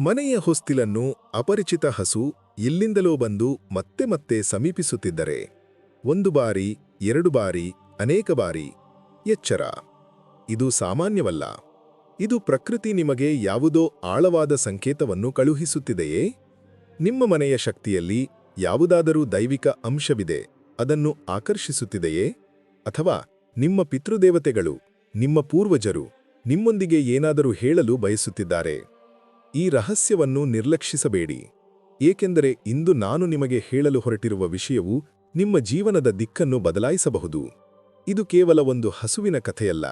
ಮನೆಯ ಹೊಸ್ತಿಲನ್ನು ಅಪರಿಚಿತ ಹಸು ಇಲ್ಲಿಂದಲೋ ಬಂದು ಮತ್ತೆ ಮತ್ತೆ ಸಮೀಪಿಸುತ್ತಿದ್ದರೆ ಒಂದು ಬಾರಿ, ಎರಡು ಬಾರಿ, ಅನೇಕ ಬಾರಿ ಎಚ್ಚರ. ಇದು ಸಾಮಾನ್ಯವಲ್ಲ. ಇದು ಪ್ರಕೃತಿ ನಿಮಗೆ ಯಾವುದೋ ಆಳವಾದ ಸಂಕೇತವನ್ನು ಕಳುಹಿಸುತ್ತಿದೆಯೇ? ನಿಮ್ಮ ಮನೆಯ ಶಕ್ತಿಯಲ್ಲಿ ಯಾವುದಾದರೂ ದೈವಿಕ ಅಂಶವಿದೆ, ಅದನ್ನು ಆಕರ್ಷಿಸುತ್ತಿದೆಯೇ? ಅಥವಾ ನಿಮ್ಮ ಪಿತೃದೇವತೆಗಳು, ನಿಮ್ಮ ಪೂರ್ವಜರು ನಿಮ್ಮೊಂದಿಗೆ ಏನಾದರೂ ಹೇಳಲು ಬಯಸುತ್ತಿದ್ದಾರೆ? ಈ ರಹಸ್ಯವನ್ನು ನಿರ್ಲಕ್ಷಿಸಬೇಡಿ. ಏಕೆಂದರೆ ಇಂದು ನಾನು ನಿಮಗೆ ಹೇಳಲು ಹೊರಟಿರುವ ವಿಷಯವು ನಿಮ್ಮ ಜೀವನದ ದಿಕ್ಕನ್ನು ಬದಲಾಯಿಸಬಹುದು. ಇದು ಕೇವಲ ಒಂದು ಹಸುವಿನ ಕಥೆಯಲ್ಲ.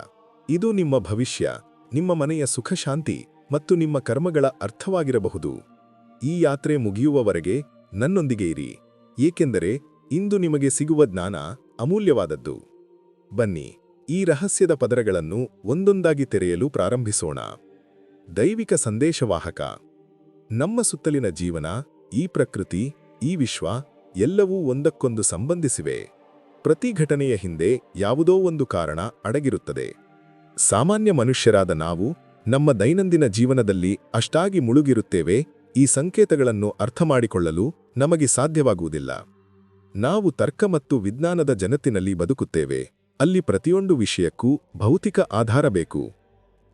ಇದು ನಿಮ್ಮ ಭವಿಷ್ಯ, ನಿಮ್ಮ ಮನೆಯ ಸುಖಶಾಂತಿ ಮತ್ತು ನಿಮ್ಮ ಕರ್ಮಗಳ ಅರ್ಥವಾಗಿರಬಹುದು. ಈ ಯಾತ್ರೆ ಮುಗಿಯುವವರೆಗೆ ನನ್ನೊಂದಿಗೆ ಇರಿ. ಏಕೆಂದರೆ ಇಂದು ನಿಮಗೆ ಸಿಗುವ ಜ್ಞಾನ ಅಮೂಲ್ಯವಾದದ್ದು. ಬನ್ನಿ, ಈ ರಹಸ್ಯದ ಪದರಗಳನ್ನು ಒಂದೊಂದಾಗಿ ತೆರೆಯಲು ಪ್ರಾರಂಭಿಸೋಣ. ದೈವಿಕ ಸಂದೇಶವಾಹಕ. ನಮ್ಮ ಸುತ್ತಲಿನ ಜೀವನ, ಈ ಪ್ರಕೃತಿ, ಈ ವಿಶ್ವ ಎಲ್ಲವೂ ಒಂದಕ್ಕೊಂದು ಸಂಬಂಧಿಸಿವೆ. ಪ್ರತಿ ಘಟನೆಯ ಹಿಂದೆ ಯಾವುದೋ ಒಂದು ಕಾರಣ ಅಡಗಿರುತ್ತದೆ. ಸಾಮಾನ್ಯ ಮನುಷ್ಯರಾದ ನಾವು ನಮ್ಮ ದೈನಂದಿನ ಜೀವನದಲ್ಲಿ ಅಷ್ಟಾಗಿ ಮುಳುಗಿರುತ್ತೇವೆ, ಈ ಸಂಕೇತಗಳನ್ನು ಅರ್ಥಮಾಡಿಕೊಳ್ಳಲು ನಮಗೆ ಸಾಧ್ಯವಾಗುವುದಿಲ್ಲ. ನಾವು ತರ್ಕ ಮತ್ತು ವಿಜ್ಞಾನದ ಜನತಿನಲ್ಲಿ ಬದುಕುತ್ತೇವೆ, ಅಲ್ಲಿ ಪ್ರತಿಯೊಂದು ವಿಷಯಕ್ಕೂ ಭೌತಿಕ ಆಧಾರ ಬೇಕು.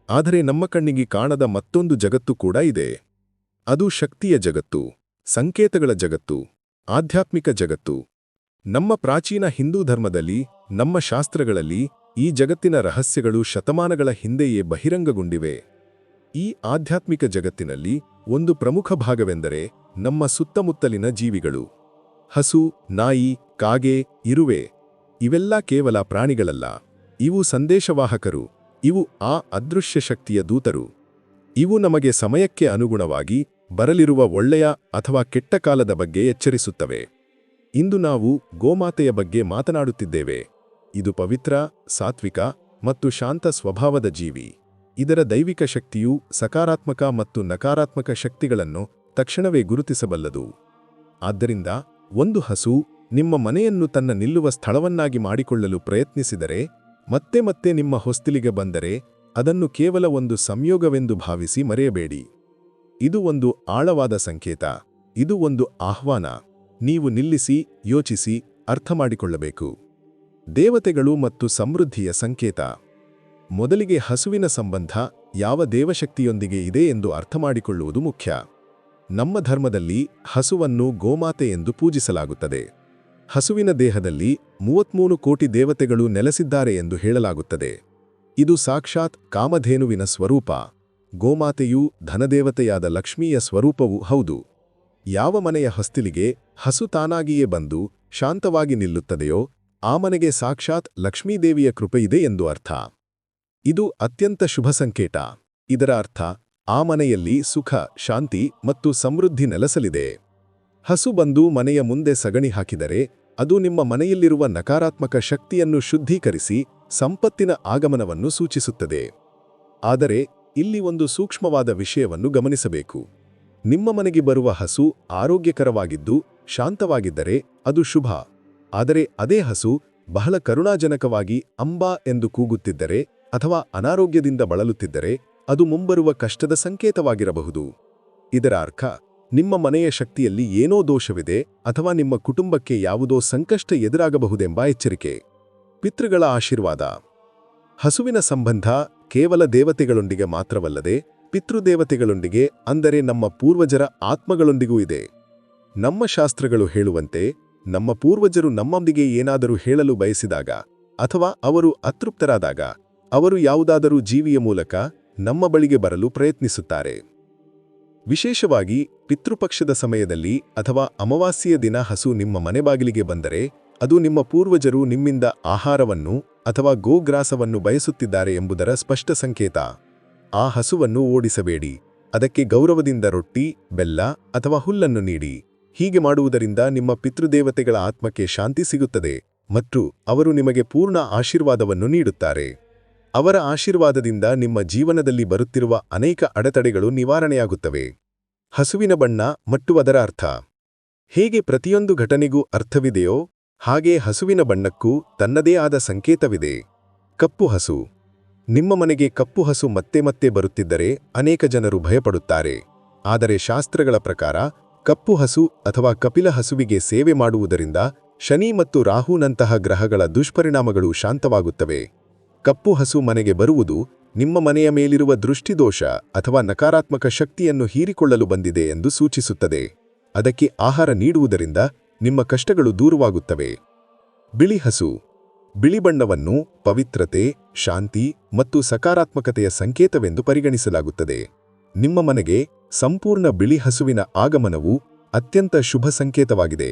ಆದರೆ ನಮ್ಮ ಕಣ್ಣಿಗೆ ಕಾಣದ ಮತ್ತೊಂದು ಜಗತ್ತು ಕೂಡ ಇದೆ. ಅದು ಶಕ್ತಿಯ ಜಗತ್ತು, ಸಂಕೇತಗಳ ಜಗತ್ತು, ಆಧ್ಯಾತ್ಮಿಕ ಜಗತ್ತು. ನಮ್ಮ ಪ್ರಾಚೀನ ಹಿಂದೂ ಧರ್ಮದಲ್ಲಿ, ನಮ್ಮ ಶಾಸ್ತ್ರಗಳಲ್ಲಿ ಈ ಜಗತ್ತಿನ ರಹಸ್ಯಗಳು ಶತಮಾನಗಳ ಹಿಂದೆಯೇ ಬಹಿರಂಗಗೊಂಡಿವೆ. ಈ ಆಧ್ಯಾತ್ಮಿಕ ಜಗತ್ತಿನಲ್ಲಿ ಒಂದು ಪ್ರಮುಖ ಭಾಗವೆಂದರೆ ನಮ್ಮ ಸುತ್ತಮುತ್ತಲಿನ ಜೀವಿಗಳು. ಹಸು, ನಾಯಿ, ಕಾಗೆ, ಇರುವೆ, ಇವೆಲ್ಲ ಕೇವಲ ಪ್ರಾಣಿಗಳಲ್ಲ. ಇವು ಸಂದೇಶವಾಹಕರು. ಇವು ಆ ಅದೃಶ್ಯ ಶಕ್ತಿಯ ದೂತರು. ಇವು ನಮಗೆ ಸಮಯಕ್ಕೆ ಅನುಗುಣವಾಗಿ ಬರಲಿರುವ ಒಳ್ಳೆಯ ಅಥವಾ ಕೆಟ್ಟ ಕಾಲದ ಬಗ್ಗೆ ಎಚ್ಚರಿಸುತ್ತವೆ. ಇಂದು ನಾವು ಗೋಮಾತೆಯ ಬಗ್ಗೆ ಮಾತನಾಡುತ್ತಿದ್ದೇವೆ. ಇದು ಪವಿತ್ರ, ಸಾತ್ವಿಕ ಮತ್ತು ಶಾಂತ ಸ್ವಭಾವದ ಜೀವಿ. ಇದರ ದೈವಿಕ ಶಕ್ತಿಯು ಸಕಾರಾತ್ಮಕ ಮತ್ತು ನಕಾರಾತ್ಮಕ ಶಕ್ತಿಗಳನ್ನು ತಕ್ಷಣವೇ ಗುರುತಿಸಬಲ್ಲದು. ಆದ್ದರಿಂದ ಒಂದು ಹಸು ನಿಮ್ಮ ಮನೆಯನ್ನು ತನ್ನ ನಿಲ್ಲುವ ಸ್ಥಳವನ್ನಾಗಿ ಮಾಡಿಕೊಳ್ಳಲು ಪ್ರಯತ್ನಿಸಿದರೆ ಮತ್ತೆ ಮತ್ತೆ ನಿಮ್ಮ ಹೊಸ್ತಿಲಿಗೆ ಬಂದರೆ ಅದನ್ನು ಕೇವಲ ಒಂದು ಸಂಯೋಗವೆಂದು ಭಾವಿಸಿ ಮರೆಯಬೇಡಿ. ಇದು ಒಂದು ಆಳವಾದ ಸಂಕೇತ. ಇದು ಒಂದು ಆಹ್ವಾನ. ನೀವು ನಿಲ್ಲಿಸಿ, ಯೋಚಿಸಿ ಅರ್ಥಮಾಡಿಕೊಳ್ಳಬೇಕು ದೇವತೆಗಳು ಮತ್ತು ಸಮೃದ್ಧಿಯ ಸಂಕೇತ. ಮೊದಲಿಗೆ ಹಸುವಿನ ಸಂಬಂಧ ಯಾವ ದೇವಶಕ್ತಿಯೊಂದಿಗೆ ಇದೆ ಎಂದು ಅರ್ಥಮಾಡಿಕೊಳ್ಳುವುದು ಮುಖ್ಯ. ನಮ್ಮ ಧರ್ಮದಲ್ಲಿ ಹಸುವನ್ನು ಗೋಮಾತೆ ಎಂದು ಪೂಜಿಸಲಾಗುತ್ತದೆ. ಹಸುವಿನ ದೇಹದಲ್ಲಿ ಮೂವತ್ಮೂರು ಕೋಟಿ ದೇವತೆಗಳು ನೆಲೆಸಿದ್ದಾರೆ ಎಂದು ಹೇಳಲಾಗುತ್ತದೆ. ಇದು ಸಾಕ್ಷಾತ್ ಕಾಮಧೇನುವಿನ ಸ್ವರೂಪ. ಗೋಮಾತೆಯು ಧನದೇವತೆಯಾದ ಲಕ್ಷ್ಮೀಯ ಸ್ವರೂಪವೂ ಹೌದು. ಯಾವ ಮನೆಯ ಹಸ್ತಿಲಿಗೆ ಹಸು ತಾನಾಗಿಯೇ ಬಂದು ಶಾಂತವಾಗಿ ನಿಲ್ಲುತ್ತದೆಯೋ, ಆ ಮನೆಗೆ ಸಾಕ್ಷಾತ್ ಲಕ್ಷ್ಮೀದೇವಿಯ ಕೃಪೆಯಿದೆ ಎಂದು ಅರ್ಥ. ಇದು ಅತ್ಯಂತ ಶುಭ ಸಂಕೇತ. ಇದರ ಅರ್ಥ, ಆ ಮನೆಯಲ್ಲಿ ಸುಖ, ಶಾಂತಿ ಮತ್ತು ಸಮೃದ್ಧಿ ನೆಲೆಸಲಿದೆ. ಹಸು ಬಂದು ಮನೆಯ ಮುಂದೆ ಸಗಣಿ ಹಾಕಿದರೆ ಅದು ನಿಮ್ಮ ಮನೆಯಲ್ಲಿರುವ ನಕಾರಾತ್ಮಕ ಶಕ್ತಿಯನ್ನು ಶುದ್ಧೀಕರಿಸಿ ಸಂಪತ್ತಿನ ಆಗಮನವನ್ನು ಸೂಚಿಸುತ್ತದೆ. ಆದರೆ, ಇಲ್ಲಿ ಒಂದು ಸೂಕ್ಷ್ಮವಾದ ವಿಷಯವನ್ನು ಗಮನಿಸಬೇಕು. ನಿಮ್ಮ ಮನೆಗೆ ಬರುವ ಹಸು ಆರೋಗ್ಯಕರವಾಗಿದ್ದು, ಶಾಂತವಾಗಿದ್ದರೆ ಅದು ಶುಭ. ಆದರೆ, ಅದೇ ಹಸು ಬಹಳ ಕರುಣಾಜನಕವಾಗಿ ಅಂಬಾ ಎಂದು ಕೂಗುತ್ತಿದ್ದರೆ ಅಥವಾ ಅನಾರೋಗ್ಯದಿಂದ ಬಳಲುತ್ತಿದ್ದರೆ ಅದು ಮುಂಬರುವ ಕಷ್ಟದ ಸಂಕೇತವಾಗಿರಬಹುದು. ಇದರ ಅರ್ಥ ನಿಮ್ಮ ಮನೆಯ ಶಕ್ತಿಯಲ್ಲಿ ಏನೋ ದೋಷವಿದೆ ಅಥವಾ ನಿಮ್ಮ ಕುಟುಂಬಕ್ಕೆ ಯಾವುದೋ ಸಂಕಷ್ಟ ಎದುರಾಗಬಹುದೆಂಬ ಎಚ್ಚರಿಕೆ. ಪಿತೃಗಳ ಆಶೀರ್ವಾದ. ಹಸುವಿನ ಸಂಬಂಧ ಕೇವಲ ದೇವತೆಗಳೊಂದಿಗೆ ಮಾತ್ರವಲ್ಲದೆ ಪಿತೃದೇವತೆಗಳೊಂದಿಗೆ ಅಂದರೆ ನಮ್ಮ ಪೂರ್ವಜರ ಆತ್ಮಗಳೊಂದಿಗೂ ಇದೆ. ನಮ್ಮ ಶಾಸ್ತ್ರಗಳು ಹೇಳುವಂತೆ ನಮ್ಮ ಪೂರ್ವಜರು ನಮ್ಮೊಂದಿಗೆ ಏನಾದರೂ ಹೇಳಲು ಬಯಸಿದಾಗ ಅಥವಾ ಅವರು ಅತೃಪ್ತರಾದಾಗ ಅವರು ಯಾವುದಾದರೂ ಜೀವಿಯ ಮೂಲಕ ನಮ್ಮ ಬಳಿಗೆ ಬರಲು ಪ್ರಯತ್ನಿಸುತ್ತಾರೆ. ವಿಶೇಷವಾಗಿ ಪಿತೃಪಕ್ಷದ ಸಮಯದಲ್ಲಿ ಅಥವಾ ಅಮಾವಾಸ್ಯೆಯ ದಿನ ಹಸು ನಿಮ್ಮ ಮನೆ ಬಾಗಿಲಿಗೆ ಬಂದರೆ, ಅದು ನಿಮ್ಮ ಪೂರ್ವಜರು ನಿಮ್ಮಿಂದ ಆಹಾರವನ್ನು ಅಥವಾ ಗೋಗ್ರಾಸವನ್ನು ಬಯಸುತ್ತಿದ್ದಾರೆ ಎಂಬುದರ ಸ್ಪಷ್ಟ ಸಂಕೇತ. ಆ ಹಸುವನ್ನು ಓಡಿಸಬೇಡಿ. ಅದಕ್ಕೆ ಗೌರವದಿಂದ ರೊಟ್ಟಿ, ಬೆಲ್ಲ ಅಥವಾ ಹುಲ್ಲನ್ನು ನೀಡಿ. ಹೀಗೆ ಮಾಡುವುದರಿಂದ ನಿಮ್ಮ ಪಿತೃದೇವತೆಗಳ ಆತ್ಮಕ್ಕೆ ಶಾಂತಿ ಸಿಗುತ್ತದೆ ಮತ್ತು ಅವರು ನಿಮಗೆ ಪೂರ್ಣ ಆಶೀರ್ವಾದವನ್ನು ನೀಡುತ್ತಾರೆ. ಅವರ ಆಶೀರ್ವಾದದಿಂದ ನಿಮ್ಮ ಜೀವನದಲ್ಲಿ ಬರುತ್ತಿರುವ ಅನೇಕ ಅಡೆತಡೆಗಳು ನಿವಾರಣೆಯಾಗುತ್ತವೆ. ಹಸುವಿನ ಬಣ್ಣ ಮತ್ತು ಅದರ ಅರ್ಥ. ಹೇಗೆ ಪ್ರತಿಯೊಂದು ಘಟನೆಗೂ ಅರ್ಥವಿದೆಯೋ, ಹಾಗೆ ಹಸುವಿನ ಬಣ್ಣಕ್ಕೂ ತನ್ನದೇ ಆದ ಸಂಕೇತವಿದೆ. ಕಪ್ಪು ಹಸು. ನಿಮ್ಮ ಮನೆಗೆ ಕಪ್ಪು ಹಸು ಮತ್ತೆ ಮತ್ತೆ ಬರುತ್ತಿದ್ದರೆ ಅನೇಕ ಜನರು ಭಯಪಡುತ್ತಾರೆ. ಆದರೆ ಶಾಸ್ತ್ರಗಳ ಪ್ರಕಾರ, ಕಪ್ಪು ಹಸು ಅಥವಾ ಕಪಿಲ ಹಸುವಿಗೆ ಸೇವೆ ಮಾಡುವುದರಿಂದ ಶನಿ ಮತ್ತು ರಾಹುನಂತಹ ಗ್ರಹಗಳ ದುಷ್ಪರಿಣಾಮಗಳು ಶಾಂತವಾಗುತ್ತವೆ. ಕಪ್ಪು ಹಸು ಮನೆಗೆ ಬರುವುದು ನಿಮ್ಮ ಮನೆಯ ಮೇಲಿರುವ ದೃಷ್ಟಿದೋಷ ಅಥವಾ ನಕಾರಾತ್ಮಕ ಶಕ್ತಿಯನ್ನು ಹೀರಿಕೊಳ್ಳಲು ಬಂದಿದೆ ಎಂದು ಸೂಚಿಸುತ್ತದೆ. ಅದಕ್ಕೆ ಆಹಾರ ನೀಡುವುದರಿಂದ ನಿಮ್ಮ ಕಷ್ಟಗಳು ದೂರವಾಗುತ್ತವೆ. ಬಿಳಿ ಹಸು ಬಿಳಿ ಬಣ್ಣವನ್ನು ಪವಿತ್ರತೆ, ಶಾಂತಿ ಮತ್ತು ಸಕಾರಾತ್ಮಕತೆಯ ಸಂಕೇತವೆಂದು ಪರಿಗಣಿಸಲಾಗುತ್ತದೆ. ನಿಮ್ಮ ಮನೆಗೆ ಸಂಪೂರ್ಣ ಬಿಳಿ ಹಸುವಿನ ಆಗಮನವು ಅತ್ಯಂತ ಶುಭ ಸಂಕೇತವಾಗಿದೆ.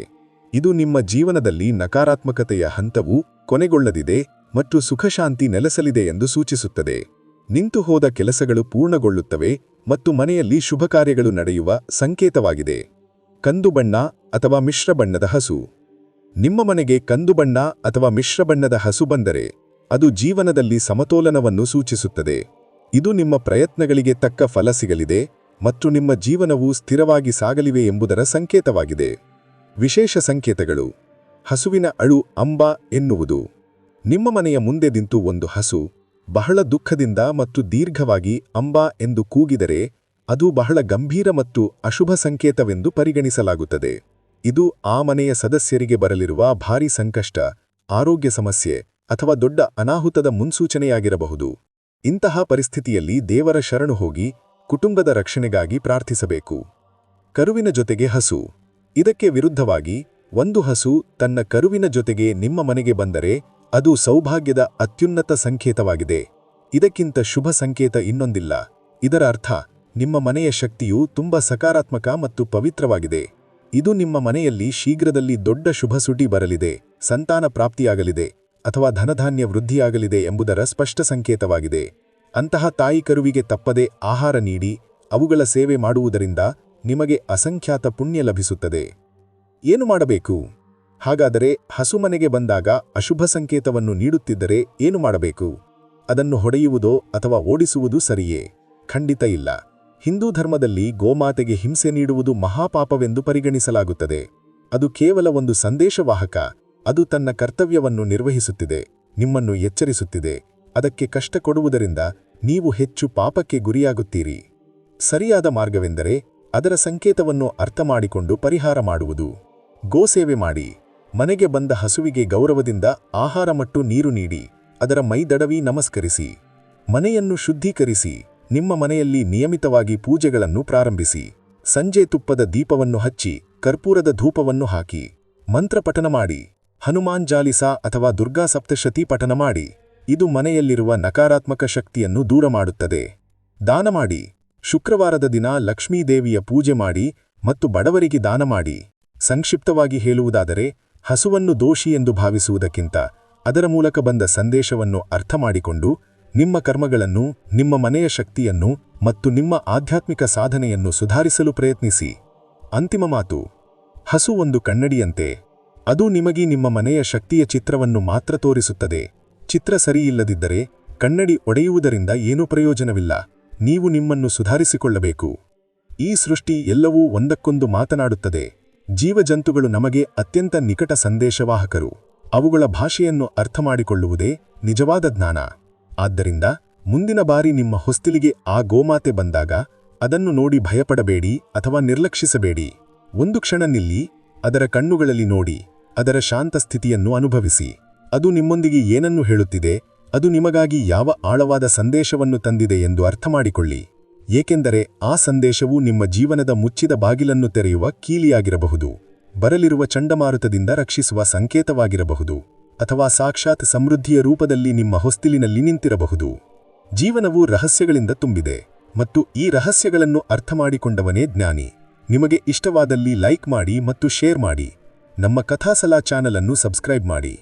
ಇದು ನಿಮ್ಮ ಜೀವನದಲ್ಲಿ ನಕಾರಾತ್ಮಕತೆಯ ಹಂತವು ಕೊನೆಗೊಳ್ಳದಿದೆ ಮತ್ತು ಸುಖಶಾಂತಿ ನೆಲೆಸಲಿದೆ ಎಂದು ಸೂಚಿಸುತ್ತದೆ. ನಿಂತು ಹೋದ ಕೆಲಸಗಳು ಪೂರ್ಣಗೊಳ್ಳುತ್ತವೆ ಮತ್ತು ಮನೆಯಲ್ಲಿ ಶುಭ ಕಾರ್ಯಗಳು ನಡೆಯುವ ಸಂಕೇತವಾಗಿದೆ. ಕಂದು ಬಣ್ಣ ಅಥವಾ ಮಿಶ್ರ ಬಣ್ಣದ ಹಸು. ನಿಮ್ಮ ಮನೆಗೆ ಕಂದು ಬಣ್ಣ ಅಥವಾ ಮಿಶ್ರ ಬಣ್ಣದ ಹಸು ಬಂದರೆ ಅದು ಜೀವನದಲ್ಲಿ ಸಮತೋಲನವನ್ನು ಸೂಚಿಸುತ್ತದೆ. ಇದು ನಿಮ್ಮ ಪ್ರಯತ್ನಗಳಿಗೆ ತಕ್ಕ ಫಲ ಸಿಗಲಿದೆ ಮತ್ತು ನಿಮ್ಮ ಜೀವನವು ಸ್ಥಿರವಾಗಿ ಸಾಗಲಿವೆ ಎಂಬುದರ ಸಂಕೇತವಾಗಿದೆ. ವಿಶೇಷ ಸಂಕೇತಗಳು. ಹಸುವಿನ ಅಳು ಅಂಬ ಎನ್ನುವುದು. ನಿಮ್ಮ ಮನೆಯ ಮುಂದೆ ನಿಂತು ಒಂದು ಹಸು ಬಹಳ ದುಃಖದಿಂದ ಮತ್ತು ದೀರ್ಘವಾಗಿ ಅಂಬಾ ಎಂದು ಕೂಗಿದರೆ ಅದು ಬಹಳ ಗಂಭೀರ ಮತ್ತು ಅಶುಭ ಸಂಕೇತವೆಂದು ಪರಿಗಣಿಸಲಾಗುತ್ತದೆ. ಇದು ಆ ಮನೆಯ ಸದಸ್ಯರಿಗೆ ಬರಲಿರುವ ಭಾರೀ ಸಂಕಷ್ಟ, ಆರೋಗ್ಯ ಸಮಸ್ಯೆ ಅಥವಾ ದೊಡ್ಡ ಅನಾಹುತದ ಮುನ್ಸೂಚನೆಯಾಗಿರಬಹುದು. ಇಂತಹ ಪರಿಸ್ಥಿತಿಯಲ್ಲಿ ದೇವರ ಶರಣು ಹೋಗಿ ಕುಟುಂಬದ ರಕ್ಷಣೆಗಾಗಿ ಪ್ರಾರ್ಥಿಸಬೇಕು. ಕರುವಿನ ಜೊತೆಗೆ ಹಸು. ಇದಕ್ಕೆ ವಿರುದ್ಧವಾಗಿ ಒಂದು ಹಸು ತನ್ನ ಕರುವಿನ ಜೊತೆಗೆ ನಿಮ್ಮ ಮನೆಗೆ ಬಂದರೆ ಅದು ಸೌಭಾಗ್ಯದ ಅತ್ಯುನ್ನತ ಸಂಕೇತವಾಗಿದೆ. ಇದಕ್ಕಿಂತ ಶುಭ ಸಂಕೇತ ಇನ್ನೊಂದಿಲ್ಲ. ಇದರ ಅರ್ಥ, ನಿಮ್ಮ ಮನೆಯ ಶಕ್ತಿಯು ತುಂಬ ಸಕಾರಾತ್ಮಕ ಮತ್ತು ಪವಿತ್ರವಾಗಿದೆ. ಇದು ನಿಮ್ಮ ಮನೆಯಲ್ಲಿ ಶೀಘ್ರದಲ್ಲಿ ದೊಡ್ಡ ಶುಭ ಸುಟಿ ಬರಲಿದೆ, ಸಂತಾನ ಪ್ರಾಪ್ತಿಯಾಗಲಿದೆ, ಅಥವಾ ಧನಧಾನ್ಯ ವೃದ್ಧಿಯಾಗಲಿದೆ ಎಂಬುದರ ಸ್ಪಷ್ಟ ಸಂಕೇತವಾಗಿದೆ. ಅಂತಹ ತಾಯಿ ಕರುವಿಗೆ ತಪ್ಪದೆ ಆಹಾರ ನೀಡಿ, ಅವುಗಳ ಸೇವೆ ಮಾಡುವುದರಿಂದ ನಿಮಗೆ ಅಸಂಖ್ಯಾತ ಪುಣ್ಯ ಲಭಿಸುತ್ತದೆ. ಏನು ಮಾಡಬೇಕು? ಹಾಗಾದರೆ ಹಸುಮನೆಗೆ ಬಂದಾಗ ಅಶುಭ ಸಂಕೇತವನ್ನು ನೀಡುತ್ತಿದ್ದರೆ ಏನು ಮಾಡಬೇಕು? ಅದನ್ನು ಹೊಡೆಯುವುದೋ ಅಥವಾ ಓಡಿಸುವುದು ಸರಿಯೇ? ಖಂಡಿತ ಇಲ್ಲ. ಹಿಂದೂ ಧರ್ಮದಲ್ಲಿ ಗೋಮಾತೆಗೆ ಹಿಂಸೆ ನೀಡುವುದು ಮಹಾಪಾಪವೆಂದು ಪರಿಗಣಿಸಲಾಗುತ್ತದೆ. ಅದು ಕೇವಲ ಒಂದು ಸಂದೇಶವಾಹಕ. ಅದು ತನ್ನ ಕರ್ತವ್ಯವನ್ನು ನಿರ್ವಹಿಸುತ್ತಿದೆ. ನಿಮ್ಮನ್ನು ಎಚ್ಚರಿಸುತ್ತಿದೆ. ಅದಕ್ಕೆ ಕಷ್ಟ ಕೊಡುವುದರಿಂದ ನೀವು ಹೆಚ್ಚು ಪಾಪಕ್ಕೆ ಗುರಿಯಾಗುತ್ತೀರಿ. ಸರಿಯಾದ ಮಾರ್ಗವೆಂದರೆ ಅದರ ಸಂಕೇತವನ್ನು ಅರ್ಥಮಾಡಿಕೊಂಡು ಪರಿಹಾರ ಮಾಡುವುದು. ಗೋಸೇವೆ ಮಾಡಿ. ಮನೆಗೆ ಬಂದ ಹಸುವಿಗೆ ಗೌರವದಿಂದ ಆಹಾರ ಮತ್ತು ನೀರು ನೀಡಿ, ಅದರ ಮೈದಡವಿ ನಮಸ್ಕರಿಸಿ. ಮನೆಯನ್ನು ಶುದ್ಧೀಕರಿಸಿ, ನಿಮ್ಮ ಮನೆಯಲ್ಲಿ ನಿಯಮಿತವಾಗಿ ಪೂಜೆಗಳನ್ನು ಪ್ರಾರಂಭಿಸಿ. ಸಂಜೆ ತುಪ್ಪದ ದೀಪವನ್ನು ಹಚ್ಚಿ, ಕರ್ಪೂರದ ಧೂಪವನ್ನು ಹಾಕಿ. ಮಂತ್ರಪಠನ ಮಾಡಿ. ಹನುಮಾನ್ ಜಾಲಿಸಾ ಅಥವಾ ದುರ್ಗಾ ಸಪ್ತಶತಿ ಪಠನ ಮಾಡಿ. ಇದು ಮನೆಯಲ್ಲಿರುವ ನಕಾರಾತ್ಮಕ ಶಕ್ತಿಯನ್ನು ದೂರ ಮಾಡುತ್ತದೆ. ದಾನ ಮಾಡಿ. ಶುಕ್ರವಾರದ ದಿನ ಲಕ್ಷ್ಮೀದೇವಿಯ ಪೂಜೆ ಮಾಡಿ ಮತ್ತು ಬಡವರಿಗೆ ದಾನ ಮಾಡಿ. ಸಂಕ್ಷಿಪ್ತವಾಗಿ ಹೇಳುವುದಾದರೆ ಹಸುವನ್ನು ದೋಷಿ ಎಂದು ಭಾವಿಸುವುದಕ್ಕಿಂತ ಅದರ ಮೂಲಕ ಬಂದ ಸಂದೇಶವನ್ನು ಅರ್ಥಮಾಡಿಕೊಂಡು ನಿಮ್ಮ ಕರ್ಮಗಳನ್ನು, ನಿಮ್ಮ ಮನೆಯ ಶಕ್ತಿಯನ್ನು ಮತ್ತು ನಿಮ್ಮ ಆಧ್ಯಾತ್ಮಿಕ ಸಾಧನೆಯನ್ನು ಸುಧಾರಿಸಲು ಪ್ರಯತ್ನಿಸಿ. ಅಂತಿಮ ಮಾತು. ಹಸು ಒಂದು ಕನ್ನಡಿಯಂತೆ. ಅದು ನಿಮಗೆ ನಿಮ್ಮ ಮನೆಯ ಶಕ್ತಿಯ ಚಿತ್ರವನ್ನು ಮಾತ್ರ ತೋರಿಸುತ್ತದೆ. ಚಿತ್ರ ಸರಿಯಿಲ್ಲದಿದ್ದರೆ ಕನ್ನಡಿ ಒಡೆಯುವುದರಿಂದ ಏನೂ ಪ್ರಯೋಜನವಿಲ್ಲ. ನೀವು ನಿಮ್ಮನ್ನು ಸುಧಾರಿಸಿಕೊಳ್ಳಬೇಕು. ಈ ಸೃಷ್ಟಿ ಎಲ್ಲವೂ ಒಂದಕ್ಕೊಂದು ಮಾತನಾಡುತ್ತದೆ. ಜೀವಜಂತುಗಳು ನಮಗೆ ಅತ್ಯಂತ ನಿಕಟ ಸಂದೇಶವಾಹಕರು. ಅವುಗಳ ಭಾಷೆಯನ್ನು ಅರ್ಥಮಾಡಿಕೊಳ್ಳುವುದೇ ನಿಜವಾದ ಜ್ಞಾನ. ಆದ್ದರಿಂದ ಮುಂದಿನ ಬಾರಿ ನಿಮ್ಮ ಹೊಸ್ತಿಲಿಗೆ ಆ ಗೋಮಾತೆ ಬಂದಾಗ ಅದನ್ನು ನೋಡಿ ಭಯಪಡಬೇಡಿ ಅಥವಾ ನಿರ್ಲಕ್ಷಿಸಬೇಡಿ. ಒಂದು ಕ್ಷಣ ನಿಲ್ಲಿ, ಅದರ ಕಣ್ಣುಗಳಲ್ಲಿ ನೋಡಿ, ಅದರ ಶಾಂತ ಸ್ಥಿತಿಯನ್ನು ಅನುಭವಿಸಿ. ಅದು ನಿಮ್ಮೊಂದಿಗೆ ಏನನ್ನು ಹೇಳುತ್ತಿದೆ, ಅದು ನಿಮಗಾಗಿ ಯಾವ ಆಳವಾದ ಸಂದೇಶವನ್ನು ತಂದಿದೆ ಎಂದು ಅರ್ಥಮಾಡಿಕೊಳ್ಳಿ. ಏಕೆಂದರೆ ಆ ಸಂದೇಶವು ನಿಮ್ಮ ಜೀವನದ ಮುಚ್ಚಿದ ಬಾಗಿಲನ್ನು ತೆರೆಯುವ ಕೀಲಿಯಾಗಿರಬಹುದು. ಬರಲಿರುವ ಚಂಡಮಾರುತದಿಂದ ರಕ್ಷಿಸುವ ಸಂಕೇತವಾಗಿರಬಹುದು, ಅಥವಾ ಸಾಕ್ಷಾತ್ ಸಮೃದ್ಧಿಯ ರೂಪದಲ್ಲಿ ನಿಮ್ಮ ಹೊಸ್ತಿಲಿನಲ್ಲಿ ನಿಂತಿರಬಹುದು. ಜೀವನವು ರಹಸ್ಯಗಳಿಂದ ತುಂಬಿದೆ, ಮತ್ತು ಈ ರಹಸ್ಯಗಳನ್ನು ಅರ್ಥಮಾಡಿಕೊಂಡವನೇ ಜ್ಞಾನಿ. ನಿಮಗೆ ಇಷ್ಟವಾದಲ್ಲಿ ಲೈಕ್ ಮಾಡಿ ಮತ್ತು ಶೇರ್ ಮಾಡಿ. ನಮ್ಮ ಕಥಾಸಲಾ ಚಾನಲನ್ನು ಸಬ್ಸ್ಕ್ರೈಬ್ ಮಾಡಿ.